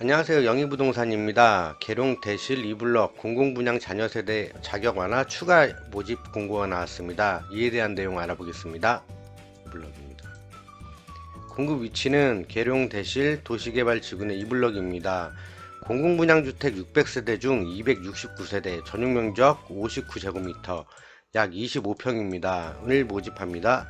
안녕하세요. 영희부동산입니다. 계룡 대실 2블럭 공공분양 자녀세대 자격 완화 추가 모집 공고가 나왔습니다. 이에 대한 내용 알아보겠습니다. 블럭입니다. 공급 위치는 계룡 대실 도시개발 지구내 2블럭입니다. 공공분양주택 600세대 중 269세대 전용면적 59제곱미터 약 25평입니다. 을 모집합니다.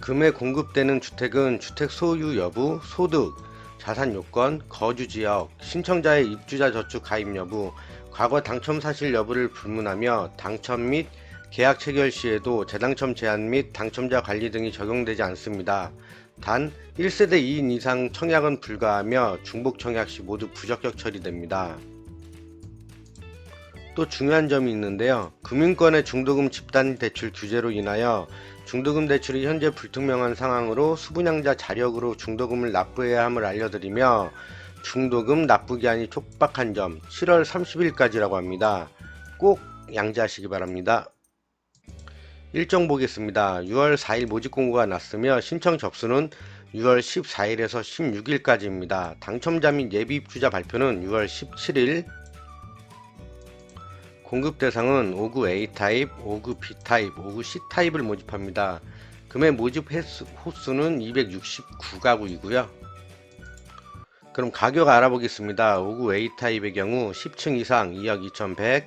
금에 공급되는 주택은 주택 소유 여부, 소득, 자산 요건, 거주 지역, 신청자의 입주자 저축 가입 여부, 과거 당첨 사실 여부를 불문하며 당첨 및 계약 체결 시에도 재당첨 제한 및 당첨자 관리 등이 적용되지 않습니다. 단 1세대 2인 이상 청약은 불가하며 중복 청약 시 모두 부적격 처리됩니다. 또 중요한 점이 있는데요. 금융권의 중도금 집단 대출 규제로 인하여 중도금 대출이 현재 불투명한 상황으로 수분양자 자력으로 중도금을 납부해야 함을 알려드리며 중도금 납부 기한이 촉박한 점 7월 30일까지라고 합니다. 꼭 양지하시기 바랍니다. 일정 보겠습니다. 6월 4일 모집 공고가 났으며 신청 접수는 6월 14일에서 16일까지입니다. 당첨자 및 예비 입주자 발표는 6월 17일 공급 대상은 5구 A타입, 5구 B타입, 5구 C타입을 모집합니다. 금의 모집 횟수, 호수는 269가구이고요. 그럼 가격 알아보겠습니다. 5구 A타입의 경우 10층 이상 2억 2100,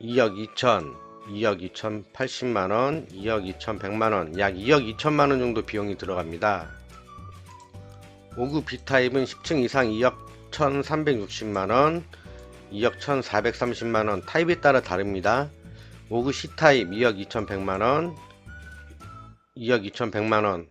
2억 2000, 2억 2080만원, 2억 2100만원, 약 2억 2천만원 정도 비용이 들어갑니다. 5구 B타입은 10층 이상 2억 1360만원, 2억 1430만원 타입에 따라 다릅니다. 5구 C타입 2억 2100만원 2억 2100만원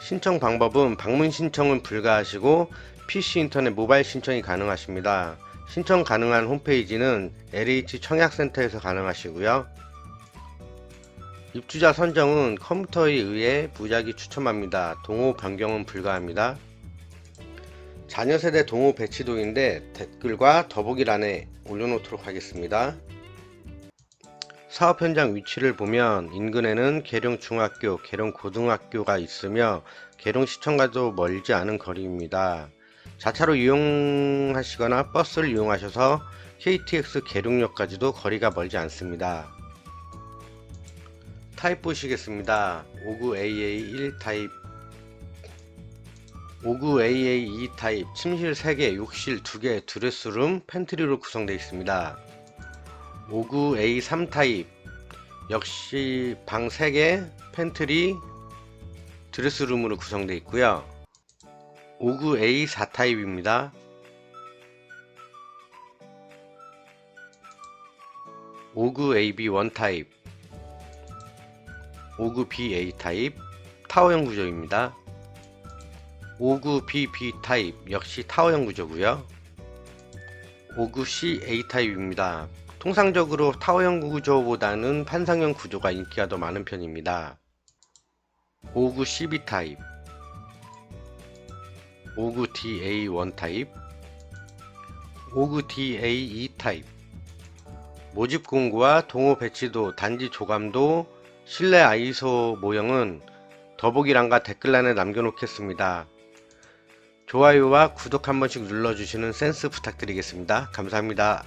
신청 방법은 방문 신청은 불가하시고 PC 인터넷 모바일 신청이 가능하십니다. 신청 가능한 홈페이지는 LH 청약센터에서 가능하시고요. 입주자 선정은 컴퓨터에 의해 무작위 추첨합니다. 동호 변경은 불가합니다. 자녀 세대 동호 배치도인데 댓글과 더보기란에 올려놓도록 하겠습니다. 사업 현장 위치를 보면 인근에는 계룡 중학교, 계룡 고등학교가 있으며 계룡 시청과도 멀지 않은 거리입니다. 자차로 이용하시거나 버스를 이용하셔서 KTX 계룡역까지도 거리가 멀지 않습니다. 타입 보시겠습니다. 59AA1 타입 59AA2 타입 침실 3개, 욕실 2개, 드레스룸, 팬트리로 구성되어 있습니다. 59A3 타입 역시 방 3개, 팬트리, 드레스룸으로 구성되어 있고요. 59A4 타입입니다. 59AB1 타입 59BA 타입 타워형 구조입니다. 59BB 타입 역시 타워형 구조고요. 59C A 타입입니다. 통상적으로 타워형 구조보다는 판상형 구조가 인기가 더 많은 편입니다. 59CB 타입 59DA1 타입 59DA2 타입 모집 공고와 동호 배치도, 단지 조감도, 실내 아이소 모형은 더보기란과 댓글란에 남겨놓겠습니다. 좋아요와 구독 한 번씩 눌러주시는 센스 부탁드리겠습니다. 감사합니다.